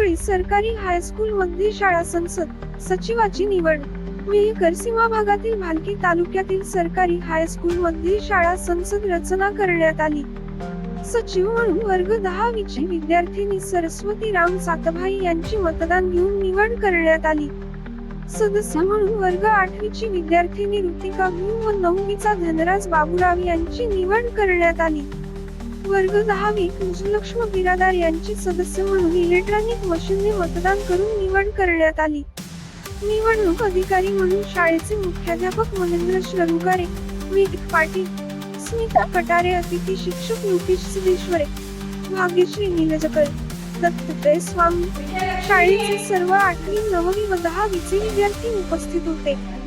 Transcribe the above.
चिंचोळी सरकारी हायस्कूल मध्ये शाळा संसद सचिवाची निवड. मेहकर सीमा भागातील भालकी तालुक्यातील सरकारी हायस्कूल मध्ये शाळा संसद रचना करण्यात आली. सचिव म्हणून वर्ग दहावीची विद्यार्थिनी सरस्वती राम सातभाई यांची मतदान घेऊन निवड करण्यात आली. सदस्य म्हणून वर्ग आठवीची विद्यार्थिनी ऋतिका भीम व नववीचा धनराज बाबूराव यांची निवड करण्यात आली. वर्ग दहावी कुंजलक्ष्म म्हणजे बिरादार यांची सदस्य म्हणून इलेक्ट्रॉनिक मशीनने मतदान करून निवड करण्यात आली. निवडणूक अधिकारी म्हणून शाळेचे मुख्याध्यापक महेंद्र श्ररुगारे विक पाटील स्मिता कटारे अतिथी शिक्षक योगेश सिद्धेश्वरे भाग्यश्री नीलजकर दत्तत्रय स्वामी. शाळेचे सर्व आठवी नववी व दहावीचे विद्यार्थी उपस्थित होते.